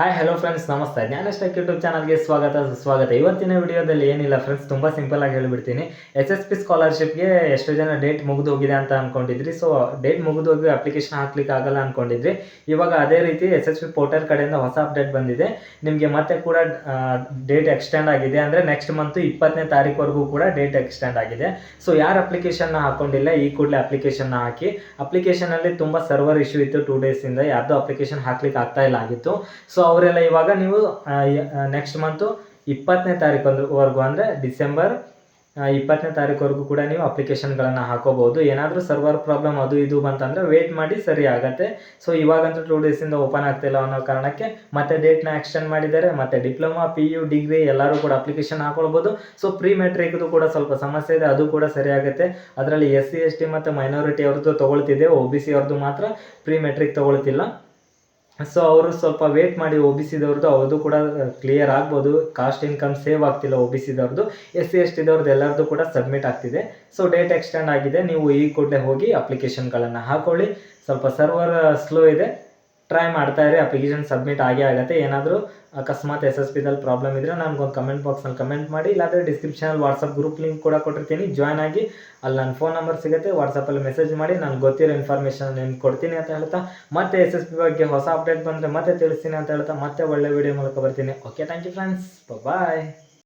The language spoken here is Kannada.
ಹಾಯ್ ಹಲೋ ಫ್ರೆಂಡ್ಸ್ ನಮಸ್ತೆ. ಜ್ಞಾನಷ್ಟಕ್ ಯೂಟ್ಯೂಬ್ ಚಾನಲ್ಗೆ ಸ್ವಾಗತ. ಸ್ವಾಗತ ಇವತ್ತಿನ ವಿಡಿಯೋದಲ್ಲಿ ಏನಿಲ್ಲ ಫ್ರೆಂಡ್ಸ್ ತುಂಬ ಸಿಂಪಲ್ ಆಗಿ ಹೇಳಿಬಿಡ್ತೀನಿ. ಎಸ್ ಎಸ್ ಪಿ ಸ್ಕಾಲರ್ಶಿಪ್ಗೆ ಎಷ್ಟು ಜನ ಡೇಟ್ ಮುಗಿದು ಹೋಗಿದೆ ಅಂತ ಅಂದ್ಕೊಂಡಿದ್ರಿ ಸೊ ಡೇಟ್ ಮುಗಿದು ಹೋಗಿ ಅಪ್ಲಿಕೇಶನ್ ಹಾಕ್ಲಿಕ್ಕೆ ಆಗಲ್ಲ ಅಂದ್ಕೊಂಡಿದ್ರಿ ಇವಾಗ ಅದೇ ರೀತಿ ಎಸ್ ಎಸ್ ಪಿ ಪೋರ್ಟಲ್ ಕಡೆಯಿಂದ ಹೊಸ ಅಪ್ಡೇಟ್ ಬಂದಿದೆ. ನಿಮಗೆ ಮತ್ತೆ ಕೂಡ ಡೇಟ್ ಎಕ್ಸ್ಟೆಂಡ್ ಆಗಿದೆ. ಅಂದರೆ ನೆಕ್ಸ್ಟ್ ಮಂತ್ ಇಪ್ಪತ್ತನೇ ತಾರೀಕುವರೆಗೂ ಕೂಡ ಡೇಟ್ ಎಕ್ಸ್ಟೆಂಡ್ ಆಗಿದೆ. ಸೊ ಯಾರು ಅಪ್ಲಿಕೇಶನ್ನ ಹಾಕೊಂಡಿಲ್ಲ, ಈ ಕೂಡಲೇ ಅಪ್ಲಿಕೇಶನ್ನ ಹಾಕಿ. ಅಪ್ಲಿಕೇಶನಲ್ಲಿ ತುಂಬ ಸರ್ವರ್ ಇಶ್ಯೂ ಇತ್ತು ಟೂ ಡೇಸಿಂದ ಯಾರ್ದು ಅಪ್ಲಿಕೇಶನ್ ಹಾಕ್ಲಿಕ್ಕೆ ಆಗ್ತಾ ಇಲ್ಲ ಆಗಿತ್ತು. ಸೊ ಅವರೆಲ್ಲ ಇವಾಗ ನೀವು ನೆಕ್ಸ್ಟ್ ಮಂತು ಇಪ್ಪತ್ತನೇ ತಾರೀಕುವರೆಗೂ ಅಂದರೆ ಡಿಸೆಂಬರ್ ಇಪ್ಪತ್ತನೇ ತಾರೀಕುವರೆಗೂ ಕೂಡ ನೀವು ಅಪ್ಲಿಕೇಶನ್ಗಳನ್ನು ಹಾಕೋಬಹುದು. ಏನಾದರೂ ಸರ್ವರ್ ಪ್ರಾಬ್ಲಮ್ ಅದು ಇದು ಬಂತಂದರೆ ವೇಟ್ ಮಾಡಿ ಸರಿ ಆಗತ್ತೆ. ಸೊ ಇವಾಗಂತೂ ಟೂ ಡೇಸಿಂದ ಓಪನ್ ಆಗ್ತಿಲ್ಲ ಅನ್ನೋ ಕಾರಣಕ್ಕೆ ಮತ್ತೆ ಡೇಟ್ನ ಎಕ್ಸ್ಟೆಂಡ್ ಮಾಡಿದ್ದಾರೆ, ಮತ್ತೆ ಡಿಪ್ಲೊಮಾ ಪಿ ಯು ಡಿಗ್ರಿ ಎಲ್ಲರೂ ಕೂಡ ಅಪ್ಲಿಕೇಶನ್ ಹಾಕೊಳ್ಬೋದು ಸೊ ಪ್ರೀ ಮೆಟ್ರಿಕ್ದು ಕೂಡ ಸ್ವಲ್ಪ ಸಮಸ್ಯೆ ಇದೆ, ಅದು ಕೂಡ ಸರಿ ಆಗುತ್ತೆ. ಅದರಲ್ಲಿ ಎಸ್ ಸಿ ಎಸ್ ಟಿ ಮತ್ತು ಮೈನಾರಿಟಿ ಅವ್ರದ್ದು ತೊಗೊಳ್ತಿದೆ ಒ ಬಿ ಸಿ ಅವ್ರದ್ದು ಮಾತ್ರ ಪ್ರೀ ಮೆಟ್ರಿಕ್ ತೊಗೊಳ್ತಿಲ್ಲ. ಸೊ ಅವರು ಸ್ವಲ್ಪ ವೇಟ್ ಮಾಡಿ ಒ ಬಿ ಸಿದವ್ರದ್ದು ಅವ್ರದ್ದು ಕೂಡ ಕ್ಲಿಯರ್ ಆಗ್ಬೋದು. ಕಾಸ್ಟ್ ಇನ್ಕಮ್ ಸೇವ್ ಆಗ್ತಿಲ್ಲ ಒ ಬಿ ಸಿದವ್ರದ್ದು ಎಸ್ ಸಿ, ಎಸ್ ಟಿದವ್ರದ್ದು ಎಲ್ಲರದ್ದು ಕೂಡ ಸಬ್ಮಿಟ್ ಆಗ್ತಿದೆ. ಸೊ ಡೇಟ್ ಎಕ್ಸ್ಟೆಂಡ್ ಆಗಿದೆ. ನೀವು ಈ ಕೂಡಲೇ ಹೋಗಿ ಅಪ್ಲಿಕೇಶನ್ಗಳನ್ನು ಹಾಕೊಳ್ಳಿ. ಸ್ವಲ್ಪ ಸರ್ವರ್ ಸ್ಲೋ ಇದೆ. ಟ್ರೈ ಮಾಡ್ತಾ ಇರಿ ಅಪ್ಲಿಕೇಶನ್ ಸಬ್ಮಿಟ್ ಆಗೇ ಆಗುತ್ತೆ. ಏನಾದರೂ ಅಕಸ್ಮಾತ್ ಎಸ್ ಎಸ್ ಪಿದಲ್ಲಿ ಪ್ರಾಬ್ಲಮ್ ಇದ್ದರೆ ನನಗೊಂದು ಕಮೆಂಟ್ ಬಾಕ್ಸ್ನಲ್ಲಿ ಕಮೆಂಟ್ ಮಾಡಿ, ಇಲ್ಲಾಂದರೆ ಡಿಸ್ಕ್ರಿಪ್ಷನಲ್ಲಿ ವಾಟ್ಸಪ್ ಗ್ರೂಪ್ ಲಿಂಕ್ ಕೂಡ ಕೊಟ್ಟಿರ್ತೀನಿ. ಜಾಯ್ನ್ ಆಗಿ ಅಲ್ಲಿ ನನ್ನ ಫೋನ್ ನಂಬರ್ ಸಿಗುತ್ತೆ ವಾಟ್ಸಪ್ಪಲ್ಲಿ ಮೆಸೇಜ್ ಮಾಡಿ ನಾನು ಗೊತ್ತಿರೋ ಇನ್ಫಾರ್ಮೇಷನ್ ನಿಮ್ಗೆ ಕೊಡ್ತೀನಿ ಅಂತ ಹೇಳ್ತಾ. ಮತ್ತೆ ಎಸ್ ಎಸ್ ಪಿ ಬಗ್ಗೆ ಹೊಸ ಅಪ್ಡೇಟ್ ಬಂದರೆ ಮತ್ತೆ ತಿಳಿಸ್ತೀನಿ ಅಂತ ಹೇಳ್ತಾ, ಮತ್ತೆ ಒಳ್ಳೆ ವಿಡಿಯೋ ಮೂಲಕ ಬರ್ತೀನಿ. Okay thank you friends bye